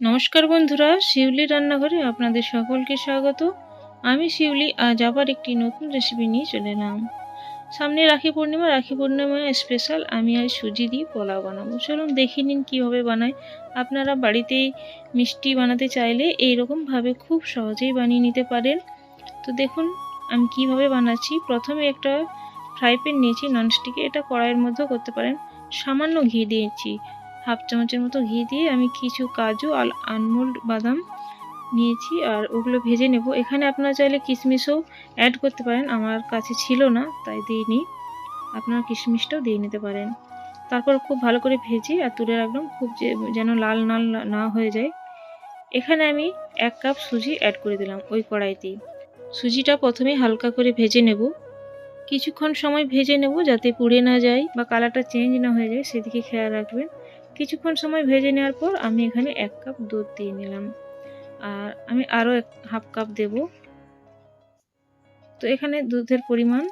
নমস্কার বন্ধুরা, শিউলি রান্নাঘরে আপনাদের সকলকে স্বাগত। আমি শিউলি, আজ আবার একটি নতুন রেসিপি নিয়ে চলে এলাম। সামনে রাখি পূর্ণিমা রাখি পূর্ণিমা স্পেশাল আমি আজ সুজি দিয়ে পোলাও বানাবো। চলুন দেখে নিন কীভাবে বানায়। আপনারা বাড়িতেই মিষ্টি বানাতে চাইলে এইরকমভাবে খুব সহজেই বানিয়ে নিতে পারেন। তো দেখুন, আমি কীভাবে বানাচ্ছি। প্রথমে একটা ফ্রাই প্যান নিয়েছি ননস্টিকে এটা কড়াইয়ের মধ্যেও করতে পারেন। সামান্য ঘি দিয়েছি। হাফ চামচের মতো ঘি দিয়ে আমি কিছু কাজু আর আনমোল্ড বাদাম নিয়েছি আর ওগুলো ভেজে নেব। এখানে আপনারা চাইলে কিশমিশও অ্যাড করতে পারেন। আমার কাছে ছিল না, তাই দিইনি। আপনারা কিশমিশটাও দিয়ে নিতে পারেন। তারপর খুব ভালো করে ভেজে আর তুলে রাখলাম। খুব যেন লাল লাল না হয়ে যায়। এখানে আমি এক কাপ সুজি অ্যাড করে দিলাম ওই কড়াইতেই। সুজিটা প্রথমে হালকা করে ভেজে নেব। কিছুক্ষণ সময় ভেজে নেব যাতে পুড়ে না যায় বা কালারটা চেঞ্জ না হয়ে যায়। সেদিকে খেয়াল রাখবেন। কিছুক্ষণ সময় ভেজে নেওয়ার পর আমি এখানে এক কাপ দুধ দিয়ে নিলাম। আর আমি আরও এক হাফ কাপ দেব। তো এখানে দুধের পরিমাণ,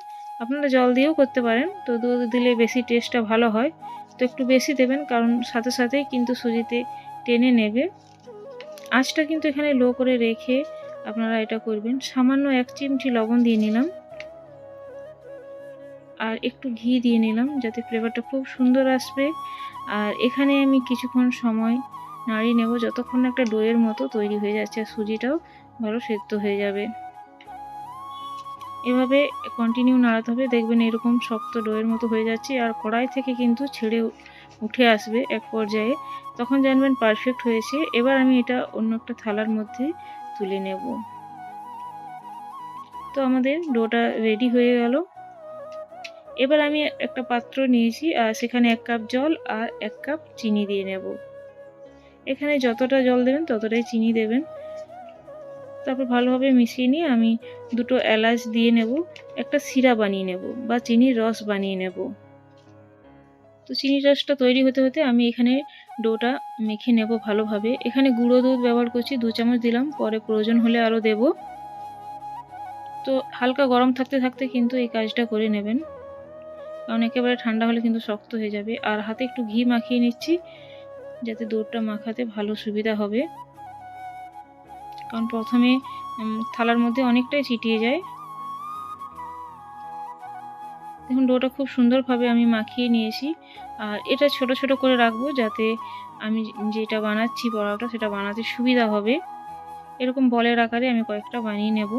আপনারা জল দিয়েও করতে পারেন। তো দুধ দিলে বেশি টেস্টটা ভালো হয়। তো একটু বেশি দেবেন, কারণ সাথে সাথেই কিন্তু সুজিতে টেনে নেবে। আঁচটা কিন্তু এখানে লো করে রেখে আপনারা এটা করবেন। সামান্য এক চিমটি লবণ দিয়ে নিলাম। আর একটু ঘি দিয়ে নিলাম, যাতে ফ্লেভারটা খুব সুন্দর আসবে। আর এখানে আমি কিছুক্ষণ সময় নাড়িয়ে নেব। যতক্ষণ একটা ডোয়ের মতো তৈরি হয়ে যাচ্ছে, আর সুজিটাও ভালো সেদ্ধ হয়ে যাবে। এভাবে কন্টিনিউ নাড়াতে হবে। দেখবেন এরকম শক্ত ডোয়ের মতো হয়ে যাচ্ছে, আর কড়াই থেকে কিন্তু ছেড়ে উঠে আসবে এক পর্যায়ে। তখন জানবেন পারফেক্ট হয়েছে। এবার আমি এটা অন্য একটা থালার মধ্যে তুলে নেব। তো আমাদের ডোটা রেডি হয়ে গেল। এবার আমি একটা পাত্র নিয়েছি আর সেখানে এক কাপ জল আর এক কাপ চিনি দিয়ে নেব। এখানে যতটা জল দেবেন ততটাই চিনি দেবেন। তারপর ভালোভাবে মিশিয়ে নিয়ে আমি দুটো এলাচ দিয়ে নেব, একটা সিরা বানিয়ে নেব বা চিনির রস বানিয়ে নেব। তো চিনি রসটা তৈরি হতে হতে আমি এখানে ডোটা মেখে নেব ভালোভাবে। এখানে গুঁড়ো দুধ ব্যবহার করছি, দু চামচ দিলাম, পরে প্রয়োজন হলে আরও দেব। তো হালকা গরম থাকতে থাকতে কিন্তু এই কাজটা করে নেবেন। কারণ একেবারে ঠান্ডা হলে কিন্তু শক্ত হয়ে যাবে। আর হাতে একটু ঘি মাখিয়ে নিচ্ছি, যাতে দুধটা মাখাতে ভালো সুবিধা হবে। কারণ প্রথমে থালার মধ্যে অনেকটাই ছিটিয়ে যায়। দেখুন, ডোটা খুব সুন্দরভাবে আমি মাখিয়ে নিয়েছি। আর এটা ছোট ছোট করে রাখব যাতে আমি যেটা বানাচ্ছি পরোটা, সেটা বানাতে সুবিধা হবে। এরকম বলের আকারে আমি কয়েকটা বানিয়ে নেব।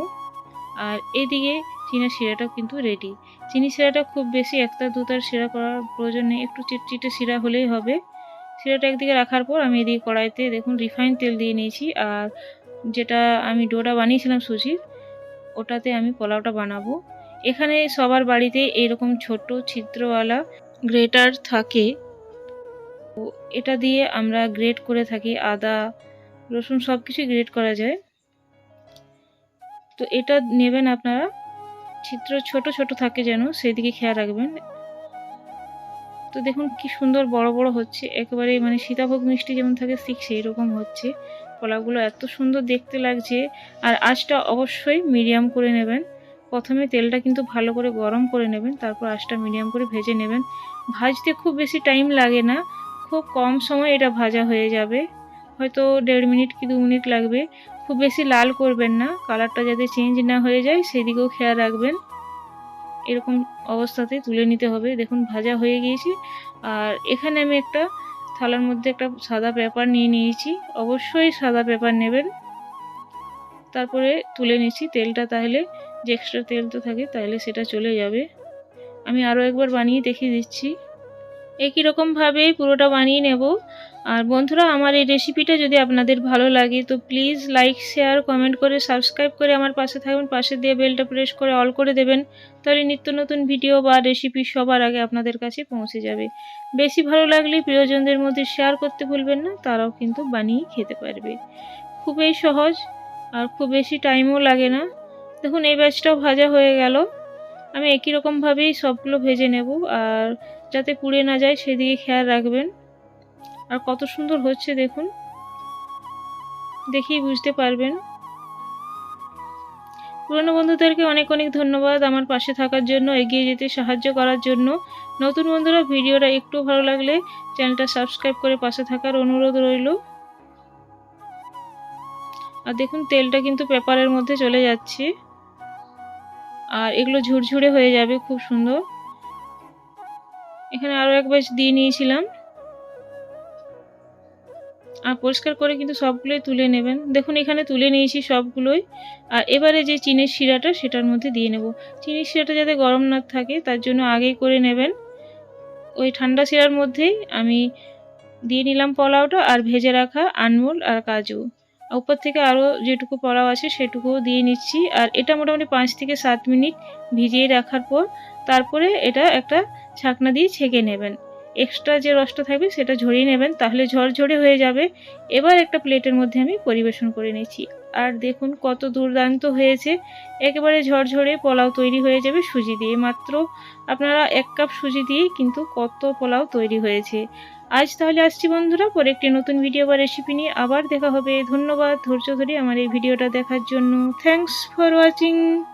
আর এদিকে চিনা শিরাটাও কিন্তু রেডি চিনি শিরাটা খুব বেশি, একটা দুটার শিরা করার প্রয়োজন নেই। একটু চিটচিটে শিরা হলেই হবে। শিরাটা একদিকে রাখার পর আমি এদিকে কড়াইতে দেখুন রিফাইন তেল দিয়ে নিয়েছি। আর যেটা আমি ডোটা বানিয়েছিলাম সুজির, ওটাতে আমি পোলাওটা বানাবো। এখানে সবার বাড়িতে এরকম ছোট ছিদ্রওয়ালা গ্রেটার থাকে। এটা দিয়ে আমরা গ্রেট করে থাকি। আদা, রসুন সব কিছুই গ্রেট করা যায়। তো এটা নেবেন আপনারা ছিদ্র ছোট ছোট থাকে যেন সেদিকে খেয়াল রাখবেন। তো দেখুন কি সুন্দর বড় বড় হচ্ছে। একেবারে মানে সীতাভোগ মিষ্টি যেমন থাকে, ঠিক সেই রকম হচ্ছে। কলাগুলো এত সুন্দর দেখতে লাগছে। আর আঁচটা অবশ্যই মিডিয়াম করে নেবেন। প্রথমে তেলটা কিন্তু ভালো করে গরম করে নেবেন, তারপর আঁচটা মিডিয়াম করে ভেজে নেবেন। ভাজতে খুব বেশি টাইম লাগে না। খুব কম সময় এটা ভাজা হয়ে যাবে। হয়তো দেড় মিনিট কি দু মিনিট লাগবে। খুব বেশি লাল করবেন না, কালারটা যাতে চেঞ্জ না হয়ে যায় সেদিকেও খেয়াল রাখবেন। এরকম অবস্থাতে তুলে নিতে হবে। দেখুন, ভাজা হয়ে গিয়েছে। আর এখানে আমি একটা থালার মধ্যে একটা সাদা পেপার নিয়ে নিয়েছি। অবশ্যই সাদা পেপার নেবেন। তারপরে তুলে নিচ্ছি তেলটা তাহলে, যে এক্সট্রা তেল তো থাকে তাহলে সেটা চলে যাবে। আমি আরও একবার বানিয়ে দেখিয়ে দিচ্ছি। একই রকমভাবেই পুরোটা বানিয়ে নেব। আর বন্ধুরা, আমার এই রেসিপিটা যদি আপনাদের ভালো লাগে, তো প্লিজ লাইক শেয়ার কমেন্ট করে সাবস্ক্রাইব করে আমার পাশে থাকবেন পাশে দিয়ে বেলটা প্রেস করে অল করে দেবেন। তাহলে নিত্য নতুন ভিডিও বা রেসিপি সবার আগে আপনাদের কাছে পৌঁছে যাবে। বেশি ভালো লাগলে প্রিয়জনদের মধ্যে শেয়ার করতে ভুলবেন না, তারাও কিন্তু বানিয়ে খেতে পারবে। খুবই সহজ আর খুব বেশি টাইমও লাগে না। দেখুন, এই ব্যাচটাও ভাজা হয়ে গেল। আমি একই রকমভাবেই সবগুলো ভেজে নেব আর যাতে পুড়ে না যায় সেদিকে খেয়াল রাখবেন। আর কত সুন্দর হচ্ছে দেখুন। দেখেই বুঝতে পারবেন। পুরনো বন্ধুদেরকে অনেক অনেক ধন্যবাদ আমার পাশে থাকার জন্য, এগিয়ে যেতে সাহায্য করার জন্য। নতুন বন্ধুরা, ভিডিওটা একটু ভালো লাগলে চ্যানেলটা সাবস্ক্রাইব করে পাশে থাকার অনুরোধ রইল। আর দেখুন, তেলটা কিন্তু পেপারের মধ্যে চলে যাচ্ছে। এগুলো ঝুরঝুরে হয়ে যাবে, খুব সুন্দর। এখানে আরও এক ব্যাচ দিয়ে নিয়েছিলাম। আর পরিষ্কার করে কিন্তু সবগুলোই তুলে নেবেন। দেখুন, এখানে তুলে নিয়েছি সবগুলোই। আর এবারে যে চিনির শিরাটা, সেটার মধ্যে দিয়ে নেব। চিনির শিরাটা যাতে গরম না থাকে, তার জন্য আগেই করে নেবেন। ওই ঠান্ডা শিরার মধ্যেই আমি দিয়ে নিলাম পোলাওটা আর ভেজে রাখা আনমোল আর কাজু। উপর থেকে আরও যেটুকু পোলাও আছে সেটুকুও দিয়ে নিচ্ছি। আর এটা মোটামুটি পাঁচ থেকে সাত মিনিট ভিজিয়ে রাখার পর তারপরে এটা একটা ছাকনা দিয়ে ছেঁকে নেবেন। এক্সট্রা যে রসটা থাকবে সেটা ঝরিয়ে নেবেন, তাহলে ঝরঝরে হয়ে যাবে। এবার একটা প্লেটের মধ্যে আমি পরিবেশন করে নিচ্ছি। আর দেখুন কত দুর্দান্ত হয়েছে। একেবারে ঝরঝরে পোলাও তৈরি হয়ে যাবে সুজি দিয়ে। মাত্র আপনারা এক কাপ সুজি দিয়ে কিন্তু কত পোলাও তৈরি হয়েছে। আজ তাহলে আসছি বন্ধুরা, পরে একটি নতুন ভিডিও বা রেসিপি নিয়ে আবার দেখা হবে। ধন্যবাদ ধৈর্য ধরে আমার এই ভিডিওটা দেখার জন্য। Thanks for watching